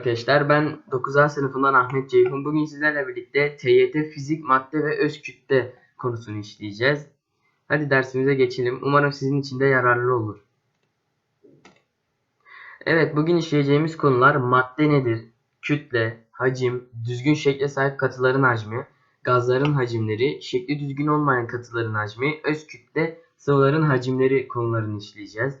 arkadaşlar ben 9A sınıfından Ahmet Ceyhun. Bugün sizlerle birlikte TYT fizik, madde ve öz kütle konusunu işleyeceğiz. Hadi dersimize geçelim. Umarım sizin için de yararlı olur. Evet bugün işleyeceğimiz konular madde nedir? Kütle, hacim, düzgün şekle sahip katıların hacmi, gazların hacimleri, şekli düzgün olmayan katıların hacmi, öz kütle, sıvıların hacimleri konularını işleyeceğiz.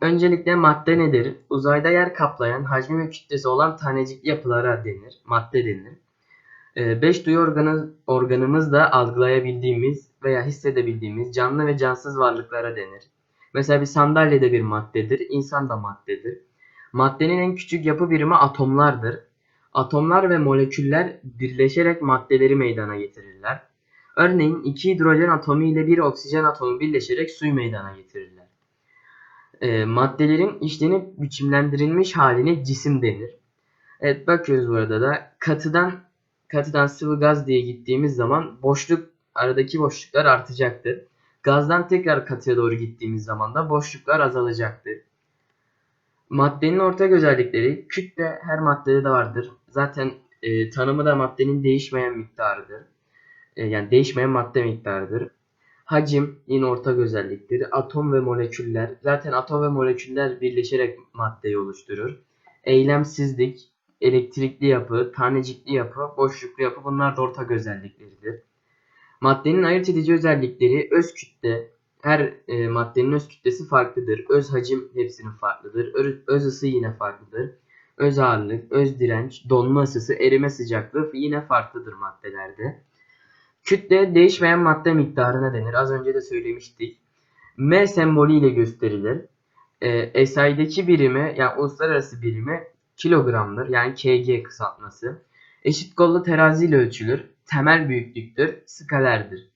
Öncelikle madde nedir? Uzayda yer kaplayan, hacmi ve kütlesi olan tanecikli yapılara denir. Madde denir. 5 duyu organı, organımızla algılayabildiğimiz veya hissedebildiğimiz canlı ve cansız varlıklara denir. Mesela bir sandalye de bir maddedir, insan da maddedir. Maddenin en küçük yapı birimi atomlardır. Atomlar ve moleküller birleşerek maddeleri meydana getirirler. Örneğin iki hidrojen atomu ile bir oksijen atomu birleşerek suyu meydana getirirler. E, maddelerin işlenip biçimlendirilmiş haline cisim denir. Evet bakıyoruz burada da katıdan katıdan sıvı gaz diye gittiğimiz zaman boşluk aradaki boşluklar artacaktır. Gazdan tekrar katıya doğru gittiğimiz zaman da boşluklar azalacaktır. Maddenin ortak özellikleri kütle her maddede de vardır. Zaten e, tanımı da maddenin değişmeyen miktarıdır. E, yani değişmeyen madde miktarıdır. Hacim yine ortak özellikleri. Atom ve moleküller. Zaten atom ve moleküller birleşerek maddeyi oluşturur. Eylemsizlik, elektrikli yapı, tanecikli yapı, boşluklu yapı bunlar da ortak özellikleridir. Maddenin ayırt edici özellikleri öz kütle. Her e, maddenin öz kütlesi farklıdır. Öz hacim hepsinin farklıdır. Öz, öz ısı yine farklıdır. Öz ağırlık, öz direnç, donma ısısı, erime sıcaklığı yine farklıdır maddelerde. Kütle değişmeyen madde miktarına denir. Az önce de söylemiştik. M sembolü ile gösterilir. E, SI'deki birimi yani uluslararası birimi kilogramdır. Yani KG kısaltması. Eşit kollu terazi ölçülür. Temel büyüklüktür. Skalerdir.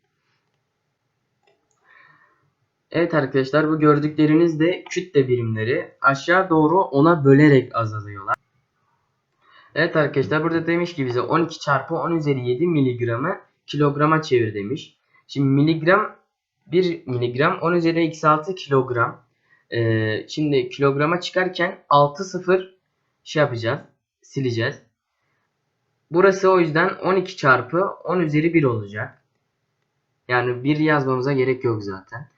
Evet arkadaşlar bu gördükleriniz de kütle birimleri. Aşağı doğru ona bölerek azalıyorlar. Evet arkadaşlar burada demiş ki bize 12 çarpı 10 üzeri 7 miligramı kilograma çevir demiş. Şimdi miligram 1 miligram 10 üzeri eksi 6 kilogram. Ee, şimdi kilograma çıkarken 6 sıfır şey yapacağız. Sileceğiz. Burası o yüzden 12 çarpı 10 üzeri 1 olacak. Yani 1 yazmamıza gerek yok zaten.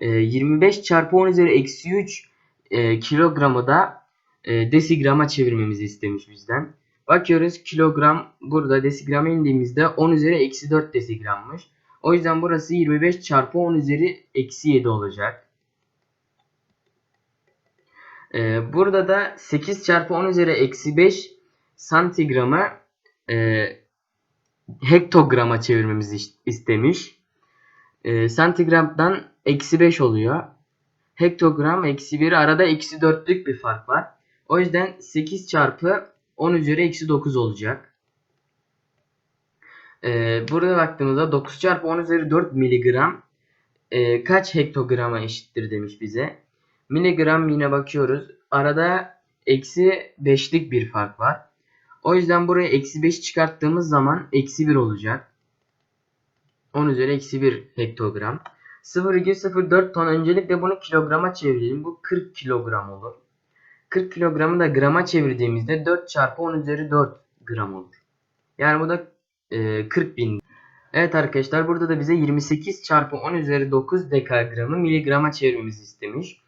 Ee, 25 çarpı 10 üzeri eksi 3 e, kilogramı da e, desigrama çevirmemizi istemiş bizden. Bakıyoruz kilogram burada desigrama indiğimizde 10 üzeri eksi 4 desigrammış. O yüzden burası 25 çarpı 10 üzeri eksi 7 olacak. Ee, burada da 8 çarpı 10 üzeri eksi 5 santigramı e, hektograma çevirmemizi istemiş. E, santigramdan eksi 5 oluyor. Hektogram eksi 1 arada eksi 4'lük bir fark var. O yüzden 8 çarpı 10 üzeri eksi 9 olacak. Ee, burada baktığımızda 9 çarpı 10 üzeri 4 miligram e, kaç hektograma eşittir demiş bize. Miligram yine bakıyoruz. Arada eksi 5'lik bir fark var. O yüzden buraya eksi 5 çıkarttığımız zaman eksi 1 olacak. 10 üzeri eksi 1 hektogram. 0,04 ton öncelikle bunu kilograma çevirelim. Bu 40 kilogram olur. 40 kilogramı da grama çevirdiğimizde 4 çarpı 10 üzeri 4 gram olur. Yani bu da e, 40 bin. Evet arkadaşlar burada da bize 28 çarpı 10 üzeri 9 dekagramı miligrama çevirmemizi istemiş.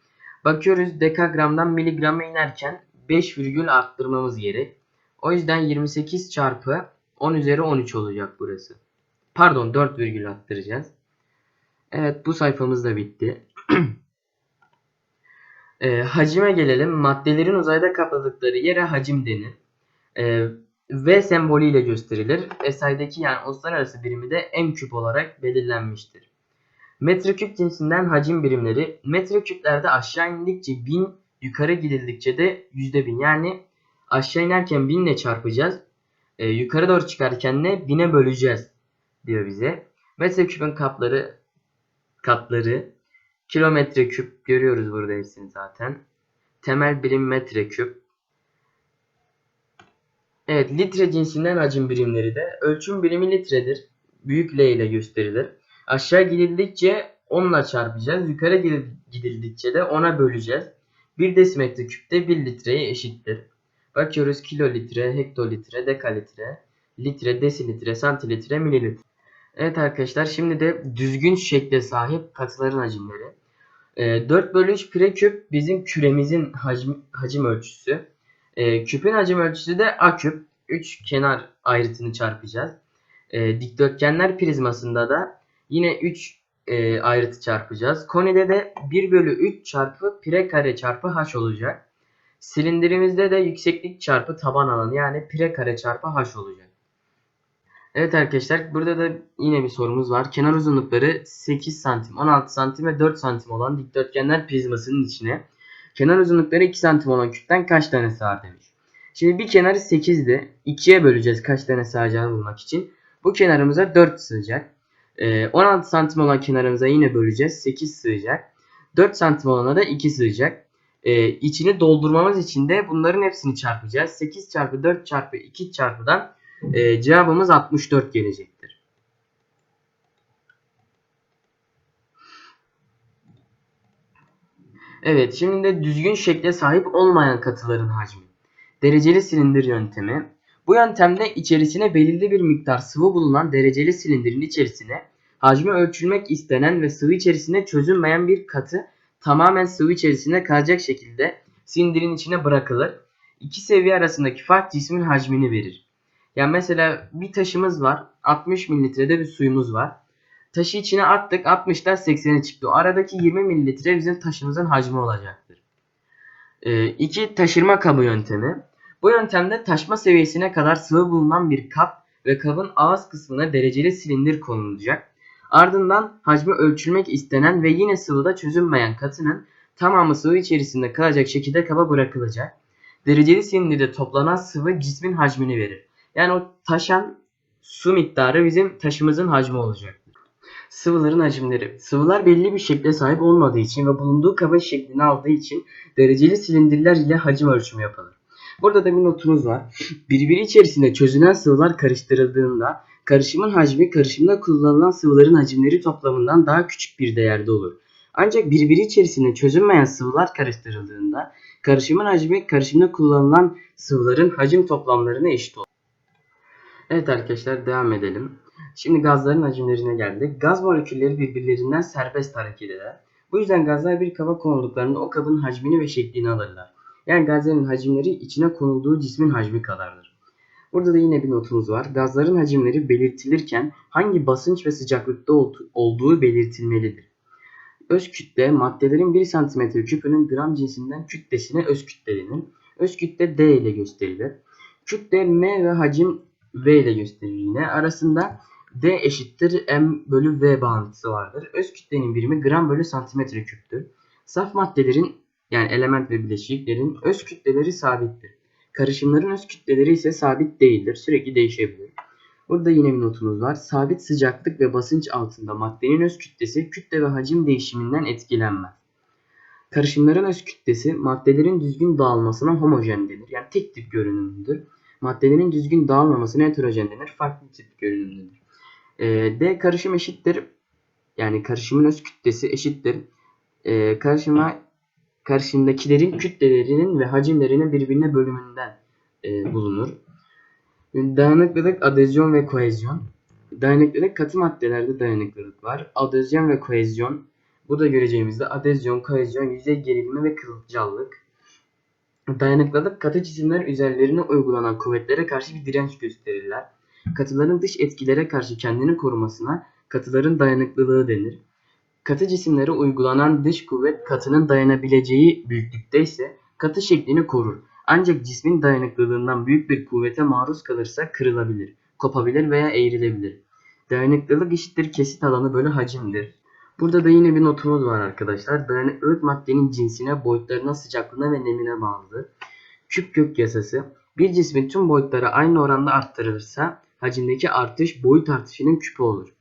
Bakıyoruz dekagramdan miligrama inerken 5 virgül arttırmamız gerek. O yüzden 28 çarpı 10 üzeri 13 olacak burası. Pardon 4 virgül arttıracağız. Evet bu sayfamız da bitti. E, hacime gelelim. Maddelerin uzayda kapladıkları yere hacim denir. E, v sembolü ile gösterilir. SI'deki yani uluslararası birimi de m küp olarak belirlenmiştir. Metreküp cinsinden hacim birimleri metreküplerde aşağı indikçe 1000 yukarı gidildikçe de %1000 yani aşağı inerken 1000 ile çarpacağız. E, yukarı doğru çıkarken ne? 1000'e böleceğiz diyor bize. Metreküpün kapları katları Kilometre küp görüyoruz burada hepsini zaten. Temel birim metre küp. Evet litre cinsinden hacim birimleri de ölçüm birimi litredir. Büyük L ile gösterilir. Aşağı gidildikçe 10 ile çarpacağız. Yukarı gidildikçe de 10'a böleceğiz. 1 desimetre küp de 1 litreye eşittir. Bakıyoruz kilolitre, hektolitre, dekalitre, litre, desilitre, santilitre, mililitre. Evet arkadaşlar şimdi de düzgün şekle sahip katıların hacimleri. Ee, 4 bölü 3 pire küp bizim küremizin hacim, hacim ölçüsü. Ee, küpün hacim ölçüsü de A küp. 3 kenar ayrıtını çarpacağız. Ee, dikdörtgenler prizmasında da yine 3 e, ayrıtı çarpacağız. Konide de 1 bölü 3 çarpı pire kare çarpı h olacak. Silindirimizde de yükseklik çarpı taban alanı yani pire kare çarpı h olacak. Evet arkadaşlar burada da yine bir sorumuz var. Kenar uzunlukları 8 santim, 16 santim ve 4 santim olan dikdörtgenler prizmasının içine kenar uzunlukları 2 santim olan küpten kaç tane sığar demiş. Şimdi bir kenarı 8'di. 2'ye böleceğiz kaç tane sığacağını bulmak için. Bu kenarımıza 4 sığacak. Ee, 16 santim olan kenarımıza yine böleceğiz. 8 sığacak. 4 santim olana da 2 sığacak. Ee, içini doldurmamız için de bunların hepsini çarpacağız. 8 çarpı 4 çarpı 2 çarpıdan e, cevabımız 64 gelecektir. Evet şimdi de düzgün şekle sahip olmayan katıların hacmi. Dereceli silindir yöntemi. Bu yöntemde içerisine belirli bir miktar sıvı bulunan dereceli silindirin içerisine hacmi ölçülmek istenen ve sıvı içerisinde çözünmeyen bir katı tamamen sıvı içerisinde kalacak şekilde silindirin içine bırakılır. İki seviye arasındaki fark cismin hacmini verir. Yani mesela bir taşımız var. 60 mililitrede bir suyumuz var. Taşı içine attık. 60'dan 80'e çıktı. O aradaki 20 mililitre bizim taşımızın hacmi olacaktır. 2. E, taşırma kabı yöntemi. Bu yöntemde taşma seviyesine kadar sıvı bulunan bir kap ve kabın ağız kısmına dereceli silindir konulacak. Ardından hacmi ölçülmek istenen ve yine sıvıda çözünmeyen katının tamamı sıvı içerisinde kalacak şekilde kaba bırakılacak. Dereceli silindirde toplanan sıvı cismin hacmini verir. Yani o taşan su miktarı bizim taşımızın hacmi olacaktır. Sıvıların hacimleri. Sıvılar belli bir şekle sahip olmadığı için ve bulunduğu kabın şeklini aldığı için dereceli silindirler ile hacim ölçümü yapılır. Burada da bir notumuz var. Birbiri içerisinde çözünen sıvılar karıştırıldığında karışımın hacmi karışımda kullanılan sıvıların hacimleri toplamından daha küçük bir değerde olur. Ancak birbiri içerisinde çözünmeyen sıvılar karıştırıldığında karışımın hacmi karışımda kullanılan sıvıların hacim toplamlarına eşit olur. Evet arkadaşlar devam edelim. Şimdi gazların hacimlerine geldik. Gaz molekülleri birbirlerinden serbest hareket eder. Bu yüzden gazlar bir kaba konulduklarında o kabın hacmini ve şeklini alırlar. Yani gazların hacimleri içine konulduğu cismin hacmi kadardır. Burada da yine bir notumuz var. Gazların hacimleri belirtilirken hangi basınç ve sıcaklıkta olduğu belirtilmelidir. Öz kütle maddelerin 1 cm küpünün gram cinsinden kütlesine öz kütle denir. Öz kütle D ile gösterilir. Kütle M ve hacim V ile gösterilir yine. Arasında D eşittir M bölü V bağıntısı vardır. Öz kütlenin birimi gram bölü santimetre küptür. Saf maddelerin yani element ve bileşiklerin öz kütleleri sabittir. Karışımların öz kütleleri ise sabit değildir. Sürekli değişebilir. Burada yine bir notumuz var. Sabit sıcaklık ve basınç altında maddenin öz kütlesi kütle ve hacim değişiminden etkilenmez. Karışımların öz kütlesi maddelerin düzgün dağılmasına homojen denir. Yani tek tip görünümlüdür. Maddelerin düzgün dağılmamasına heterojen denir. Farklı tip görünümlüdür. E, D karışım eşittir. Yani karışımın öz kütlesi eşittir. E, karışıma karşındakilerin kütlelerinin ve hacimlerinin birbirine bölümünden e, bulunur. Dayanıklılık, adezyon ve kohezyon. Dayanıklılık katı maddelerde dayanıklılık var. Adezyon ve kohezyon. Bu da göreceğimizde adezyon, kohezyon, yüzey gerilimi ve kılcallık. Dayanıklılık katı cisimler üzerlerine uygulanan kuvvetlere karşı bir direnç gösterirler. Katıların dış etkilere karşı kendini korumasına katıların dayanıklılığı denir. Katı cisimlere uygulanan dış kuvvet katının dayanabileceği büyüklükte ise katı şeklini korur. Ancak cismin dayanıklılığından büyük bir kuvvete maruz kalırsa kırılabilir, kopabilir veya eğrilebilir. Dayanıklılık eşittir kesit alanı bölü hacimdir. Burada da yine bir notumuz var arkadaşlar. Dayanıklılık maddenin cinsine, boyutlarına, sıcaklığına ve nemine bağlıdır. Küp kök yasası. Bir cismin tüm boyutları aynı oranda arttırılırsa hacimdeki artış boyut artışının küpü olur.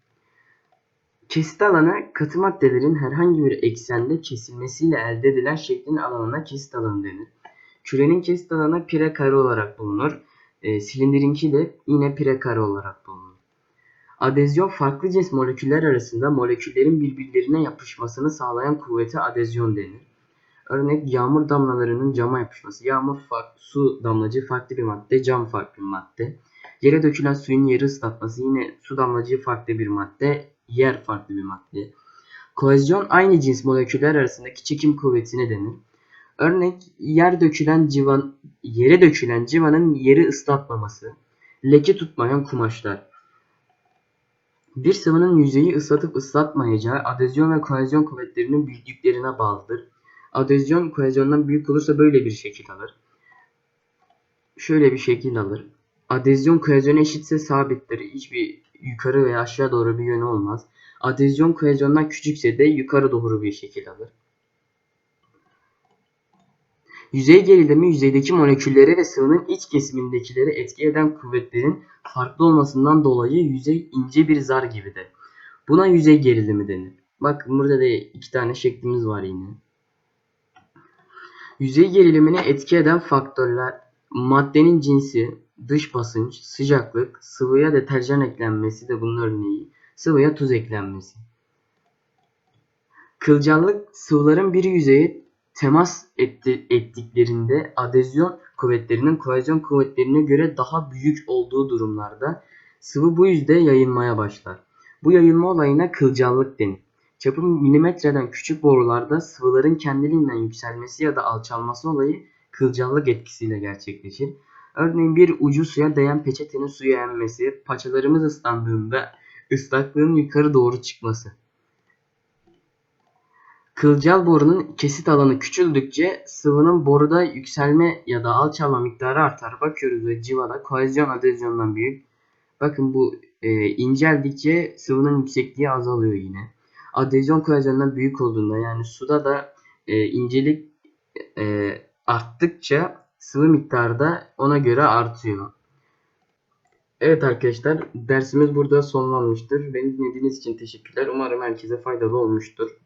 Kesit alanı katı maddelerin herhangi bir eksende kesilmesiyle elde edilen şeklin alanına kesit alanı denir. Kürenin kesit alanı pire kare olarak bulunur. E, silindirinki de yine pire kare olarak bulunur. Adezyon farklı cins moleküller arasında moleküllerin birbirlerine yapışmasını sağlayan kuvvete adezyon denir. Örnek yağmur damlalarının cama yapışması. Yağmur fa- su damlacığı farklı bir madde, cam farklı bir madde. Yere dökülen suyun yeri ıslatması yine su damlacığı farklı bir madde, yer farklı bir madde. Kohezyon aynı cins moleküller arasındaki çekim kuvvetine denir. Örnek yer dökülen civan, yere dökülen civanın yeri ıslatmaması. Leke tutmayan kumaşlar. Bir sıvının yüzeyi ıslatıp ıslatmayacağı adezyon ve kohezyon kuvvetlerinin büyüklüklerine bağlıdır. Adezyon kohezyondan büyük olursa böyle bir şekil alır. Şöyle bir şekil alır. Adezyon kohezyona eşitse sabittir. Hiçbir yukarı veya aşağı doğru bir yönü olmaz. Adezyon kohezyondan küçükse de yukarı doğru bir şekil alır. Yüzey gerilimi yüzeydeki molekülleri ve sıvının iç kesimindekileri etki eden kuvvetlerin farklı olmasından dolayı yüzey ince bir zar gibidir. Buna yüzey gerilimi denir. Bakın burada da iki tane şeklimiz var yine. Yüzey gerilimine etki eden faktörler maddenin cinsi, dış basınç, sıcaklık, sıvıya deterjan eklenmesi de bunun örneği, sıvıya tuz eklenmesi. Kılcallık sıvıların bir yüzeye temas etti, ettiklerinde adezyon kuvvetlerinin kohezyon kuvvetlerine göre daha büyük olduğu durumlarda sıvı bu yüzde yayılmaya başlar. Bu yayılma olayına kılcallık denir. Çapı milimetreden küçük borularda sıvıların kendiliğinden yükselmesi ya da alçalması olayı kılcallık etkisiyle gerçekleşir. Örneğin bir ucu suya değen peçetenin suya emmesi, paçalarımız ıslandığında ıslaklığın yukarı doğru çıkması. Kılcal borunun kesit alanı küçüldükçe sıvının boruda yükselme ya da alçalma miktarı artar. Bakıyoruz ve civada kohezyon adezyondan büyük. Bakın bu e, inceldikçe sıvının yüksekliği azalıyor yine. Adezyon kohezyondan büyük olduğunda yani suda da e, incelik e, arttıkça sıvı miktarı da ona göre artıyor. Evet arkadaşlar dersimiz burada sonlanmıştır. Beni dinlediğiniz için teşekkürler. Umarım herkese faydalı olmuştur.